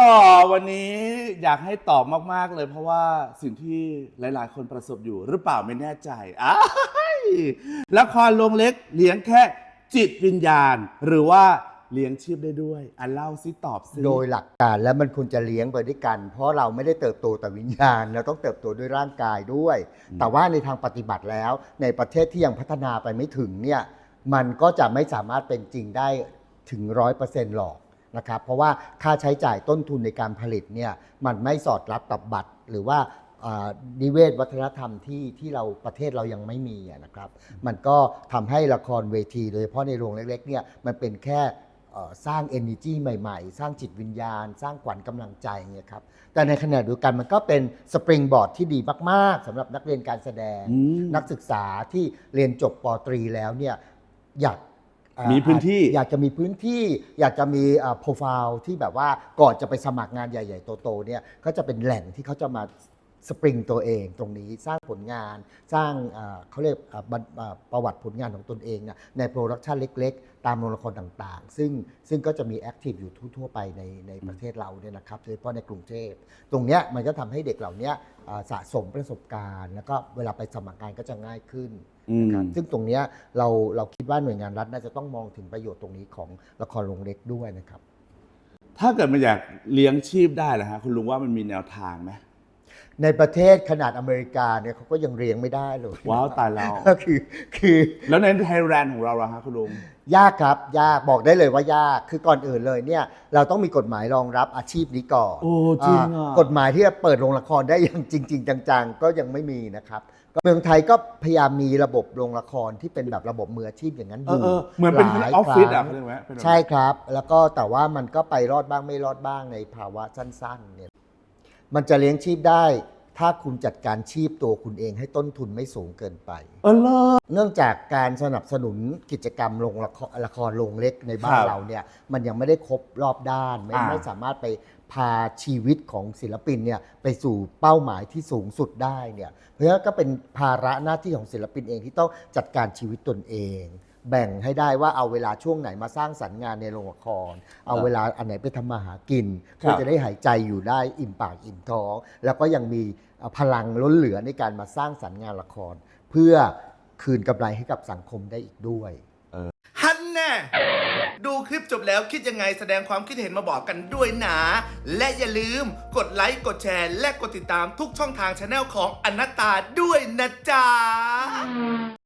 ต่อวันนี้อยากให้ตอบมาก ๆ เลยเพราะว่าสิ่งที่หลาย ๆ คนประสบอยู่หรือเปล่าไม่แน่ใจอ้ายละครลงเล็กเลี้ยงแค่จิตวิญญาณ หรือว่าเลี้ยงชีพได้ด้วยอันเล่าซิตอบซิโดยหลักการแล้วมันควรจะเลี้ยงไปด้วยกัน เพราะเราไม่ได้เติบโตแต่วิญญาณ เราต้องเติบโตด้วยร่างกายด้วย แต่ว่าในทางปฏิบัติแล้ว ในประเทศที่ยังพัฒนาไปไม่ถึงเนี่ยมันก็จะไม่สามารถเป็นจริงได้ถึงร้อยเปอร์เซ็นต์หรอก นะครับ เพราะว่าค่าใช้จ่ายต้นทุนในการผลิตเนี่ยมันไม่สอดรับกับบัตร หรือว่าอ่านิเวศวัฒนธรรมที่ที่เราประเทศเรายังไม่มีอะนะครับ มันก็ทำให้ละครเวทีโดยเฉพาะในโรงเล็กๆเนี่ยมันเป็นแค่เอ่อสร้าง energy ใหม่ๆ สร้างจิตวิญญาณ สร้างขวัญกำลังใจเนี่ยครับ แต่ในขณะเดียวกันมันก็เป็นสปริงบอร์ดที่ดีมากๆสำหรับนักเรียนการแสดงอืมนักศึกษาที่เรียนจบปตรีแล้วเนี่ยอยากเอ่อ มีพื้นที่อยากจะมีพื้นที่อยากจะมีโปรไฟล์ที่แบบว่าก่อนจะไปสมัครงานใหญ่ ๆ โตๆเนี่ยก็จะเป็นแหล่งที่เขาจะมา สปริงตัวเองตรงนี้สร้างผลงานสร้างเอ่อเขาเรียกเอ่อบันเอ่อประวัติผลงานของตนเองเนี่ยในโปรดักชันเล็ก ๆ ตามโรงละครต่างๆ ซึ่งซึ่งก็จะมีแอคทีฟอยู่ทั่วๆไปในในประเทศเราเนี่ยนะครับโดยเฉพาะในกรุงเทพตรงเนี้ยมันก็ทำให้เด็กเหล่าเนี้ยเอ่อสะสมประสบการณ์ แล้วก็เวลาไปสมัครงานก็จะง่ายขึ้นนะครับอืมซึ่งตรงเนี้ยเราเราคิดว่าหน่วยงานรัฐน่าจะต้องมองถึงประโยชน์ตรงนี้ของละครโรงเล็กด้วยนะครับ ถ้าเกิดมันอยากเลี้ยงชีพได้ล่ะฮะคุณลุงว่ามันมีแนวทางไหม ในประเทศขนาดอเมริกาเนี่ยเขาก็ยังเรียงไม่ได้เลยว้าวตายแล้วก็คือคือ แล้วในไทยแลนด์ของเราล่ะฮะคุณลุงยากครับ ยากบอกได้เลยว่ายากคือก่อนอื่นเลยเนี่ยเราต้องมีกฎหมายรองรับอาชีพนี้ก่อนโอ้จริงอะากฎหมายที่จะเปิดโรงละครได้อย่างจริง ๆ จังๆ ก็ยังไม่มีนะครับก็เมืองไทยก็พยายามมีระบบโรงละครที่เป็นแบบระบบมืออาชีพอย่างนั้นอเออยู่เออเหมือนเป็นหลายออฟฟิศครั้อะงเขาเรียกว่าเป็นแบบใช่ครับ แล้วก็แต่ว่ามันก็ไปรอดบ้างไม่รอดบ้างในภาวะสั้นๆเนี่ย มันจะเลี้ยงชีพได้ ถ้าคุณจัดการชีพตัวคุณเองให้ต้นทุนไม่สูงเกินไป เออเลิศเนื่องจากการสนับสนุนกิจกรรมโรงละครละครโรงเล็กในบ้าคนรับเราเนี่ยมันยังไม่ได้ครบรอบด้านไม่อ่า ไม่สามารถไปพาชีวิตของศิลปินเนี่ยไปสู่เป้าหมายที่สูงสุดได้เนี่ยเพราะฉะนั้นก็เป็นภาระหน้าที่ของศิลปินเองที่ต้องจัดการชีวิตตนเอง แบ่งให้ได้ว่าเอาเวลาช่วงไหนมาสร้างสรรค์งานในโรงละคร เอาเวลาอันไหนไปทำมาหากินเพื่อจะได้หายใจอยู่ได้อิ่มปากอิ่มท้อง แล้วก็ยังมีเอ่อพลังล้นเหลือในการมาสร้างสรรค์งานละคร เพื่อคืนกำไรให้กับสังคมได้อีกด้วย ฮันแน่ดูคลิปจบแล้วคิดยังไงแสดงความคิดเห็นมาบอกกันด้วยนะ และอย่าลืมกดไลค์กดแชร์ และกดติดตามทุกช่องทางช anel ของอนัตตาด้วยนะจ๊ะ